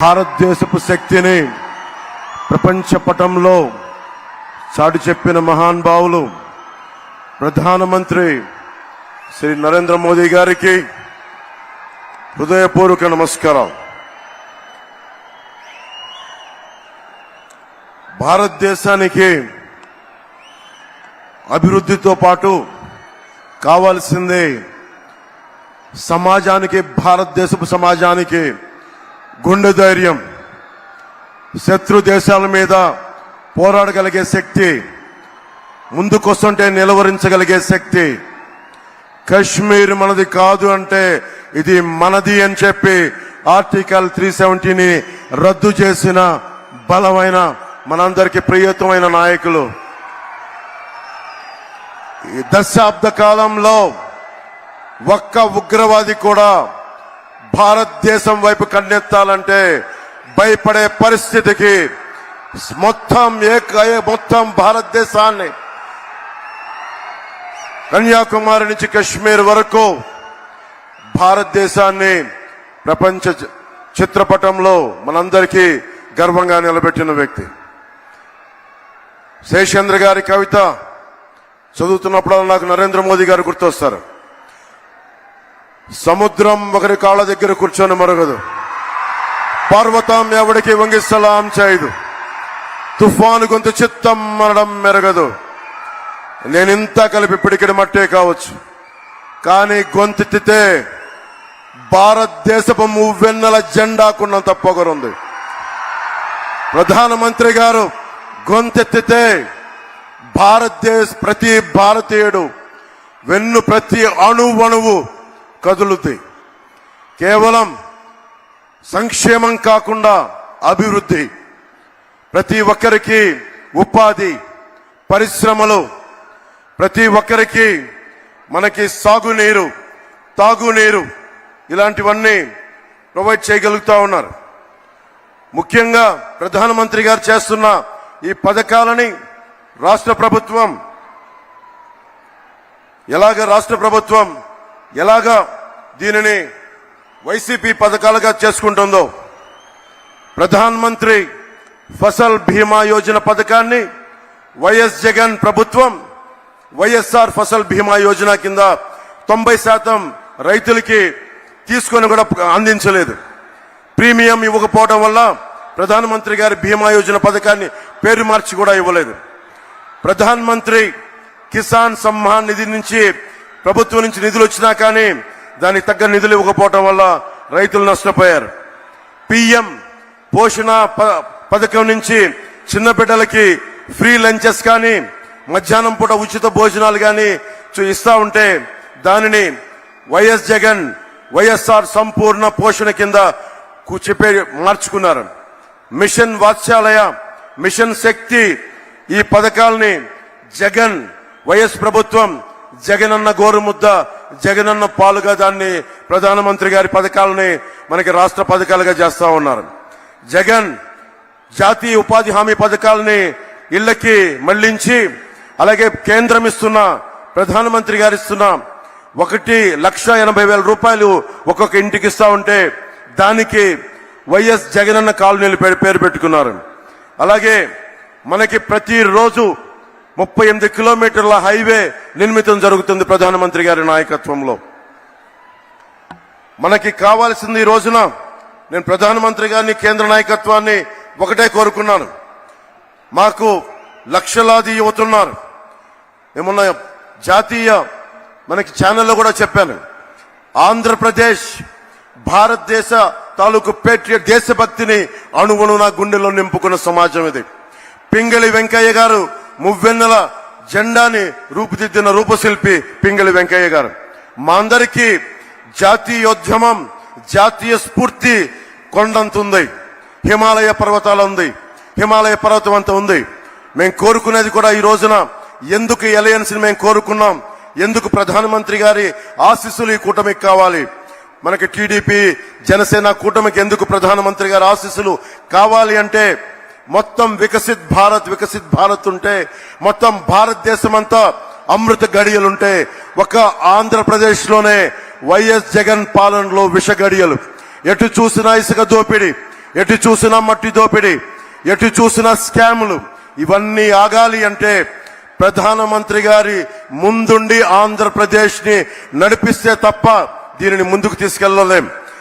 భారతదేశపు శక్తిని ప్రపంచ పటంలో చాటి చెప్పిన మహానుభావులు ప్రధానమంత్రి శ్రీ నరేంద్ర మోదీ గారికి హృదయపూర్వక నమస్కారం భారతదేశానికి అభివృద్ధితో పాటు కావాల్సింది సమాజానికి భారతదేశపు సమాజానికి గుండె ధైర్యం శత్రు దేశాల మీద పోరాడగలిగే శక్తి ముందుకొస్తుంటే నిలవరించగలిగే శక్తి. కశ్మీర్ మనది కాదు అంటే ఇది మనది అని చెప్పి ఆర్టికల్ త్రీ సెవెంటీని రద్దు చేసిన బలమైన మనందరికీ ప్రియతమైన నాయకులు. ఈ దశాబ్ద కాలంలో ఒక్క ఉగ్రవాది కూడా భారతదేశం వైపు కన్నెత్తాలంటే భయపడే పరిస్థితికి మొత్తం ఏక మొత్తం భారతదేశాన్ని. కన్యాకుమారి నుంచి కశ్మీర్ వరకు భారతదేశాన్ని ప్రపంచ చిత్రపటంలో మనందరికీ గర్వంగా నిలబెట్టిన వ్యక్తి. శేషేంద్ర గారి కవిత చదువుతున్నప్పుడు నాకు నరేంద్ర మోదీ గారు గుర్తొస్తారు. సముద్రం ఒకరి కాళ్ళ దగ్గర కూర్చొని మరగదు. పర్వతం ఎవడికి వంగి సలాం చేయదు. తుఫాను గొంతు చిత్తం మనడం మెరగదు. నేనింత కలిపి పిడికిడి మట్టే కావచ్చు. కానీ గొంతెత్తితే భారతదేశపు మువ్వెన్నెల జెండాకున్నంత పొగరుంది ప్రధానమంత్రి గారు గొంతెత్తితే భారతదేశ ప్రతి భారతీయుడు వెన్ను ప్రతి అణువణువు కదులుతాయి. కేవలం సంక్షేమం కాకుండా అభివృద్ధి. ప్రతి ఒక్కరికి ఉపాధి పరిశ్రమలు ప్రతి ఒక్కరికి మనకి సాగునీరు తాగునీరు ఇలాంటివన్నీ ప్రొవైడ్ చేయగలుగుతా ఉన్నారు. ముఖ్యంగా ప్రధానమంత్రి గారు చేస్తున్న ఈ పథకాలని రాష్ట్ర ప్రభుత్వం ఎలాగ రాష్ట్ర ప్రభుత్వం ఎలాగ దీనిని వైసీపీ పథకాలుగా చేసుకుంటుందో ప్రధాన్ మంత్రి ఫసల్ బీమా యోజన పథకాన్ని వైఎస్ జగన్ ప్రభుత్వం వైఎస్ఆర్ ఫసల్ బీమా యోజన కింద తొంభై శాతం రైతులకి తీసుకొని కూడా అందించలేదు. ప్రీమియం ఇవ్వకపోవడం వల్ల ప్రధానమంత్రి గారి బీమా యోజన పథకాన్ని పేరు మార్చి కూడా ఇవ్వలేదు. ప్రధానమంత్రి కిసాన్ సమ్మాన్ నిధి నుంచి ప్రభుత్వం నుంచి నిధులు వచ్చినా కానీ దానికి తగ్గ నిధులు ఇవ్వకపోవటం వల్ల రైతులు నష్టపోయారు. పిఎం పోషణ ప- పథకం నుంచి చిన్న బిడ్డలకి ఫ్రీ లంచెస్ కానీ మధ్యాహ్నం పూట ఉచిత భోజనాలు కానీ ఇస్తా ఉంటే దానిని వైఎస్ జగన్ వైఎస్ఆర్ సంపూర్ణ పోషణ కింద చెప్పే మార్చుకున్నారు. మిషన్ వాత్స్యాలయ మిషన్ శక్తి ఈ పథకాల్ని జగన్ వైఎస్ ప్రభుత్వం జగనన్న గోరుముద్ద జగనన్న పాలుగా దాన్ని ప్రధానమంత్రి గారి పథకాలని మనకి రాష్ట్ర పథకాలుగా చేస్తా ఉన్నారు. జగన్ జాతీయ ఉపాధి హామీ పథకాలని ఇళ్ళకి మళ్ళించి అలాగే కేంద్రం ఇస్తున్న ప్రధానమంత్రి గారు ఇస్తున్న ఒకటి లక్ష ఎనభై వేల రూపాయలు ఒక్కొక్క ఇంటికి ఇస్తా ఉంటే దానికి వైఎస్ జగనన్న కాలనీలు పేరు పెట్టుకున్నారు. అలాగే మనకి ప్రతిరోజు ముప్పై ఎనిమిది కిలోమీటర్ల హైవే నిర్మితం జరుగుతుంది ప్రధానమంత్రి గారి నాయకత్వంలో. మనకి కావాల్సింది ఈ రోజున నేను ప్రధానమంత్రి గారిని కేంద్ర నాయకత్వాన్ని ఒకటే కోరుకున్నాను. మాకు లక్షలాది యువతున్నారు. ఏమన్నా జాతీయ మనకి ఛానల్లో కూడా చెప్పాను. ఆంధ్రప్రదేశ్ భారతదేశ తాలూకు పేట్రియట్ దేశభక్తిని అణువును నా గుండెలో నింపుకున్న సమాజం ఇది. పింగళి వెంకయ్య గారు మువ్వెన్నెల జెండాని రూపుదిద్దిన రూపశిల్పి పింగళి వెంకయ్య గారు. మా అందరికీ జాతీయోద్యమం జాతీయ స్ఫూర్తి కొండంతుంది. హిమాలయ పర్వతాలు ఉంది. హిమాలయ పర్వతం అంత ఉంది. మేము కోరుకునేది కూడా ఈ రోజున ఎందుకు ఎలయన్స్ని మేము కోరుకున్నాం? ఎందుకు ప్రధానమంత్రి గారి ఆశీస్సులు ఈ కూటమికి కావాలి? మనకి టీడీపీ జనసేన కూటమికి ఎందుకు ప్రధానమంత్రి గారి ఆశీస్సులు కావాలి అంటే మొత్తం వికసిత్ భారత్ వికసిత్ భారత్ ఉంటే మొత్తం భారతదేశం అంతా అమృత గడియలుంటే ఒక ఆంధ్రప్రదేశ్లోనే వైఎస్ జగన్ పాలనలో విష గడియలు. ఎటు చూసినా ఇసుక దోపిడి ఎటు చూసినా మట్టి దోపిడీ ఎటు చూసినా స్కాములు. ఇవన్నీ ఆగాలి అంటే ప్రధానమంత్రి గారి ముందుండి ఆంధ్రప్రదేశ్ని నడిపిస్తే తప్ప దీనిని ముందుకు తీసుకెళ్ళలేం.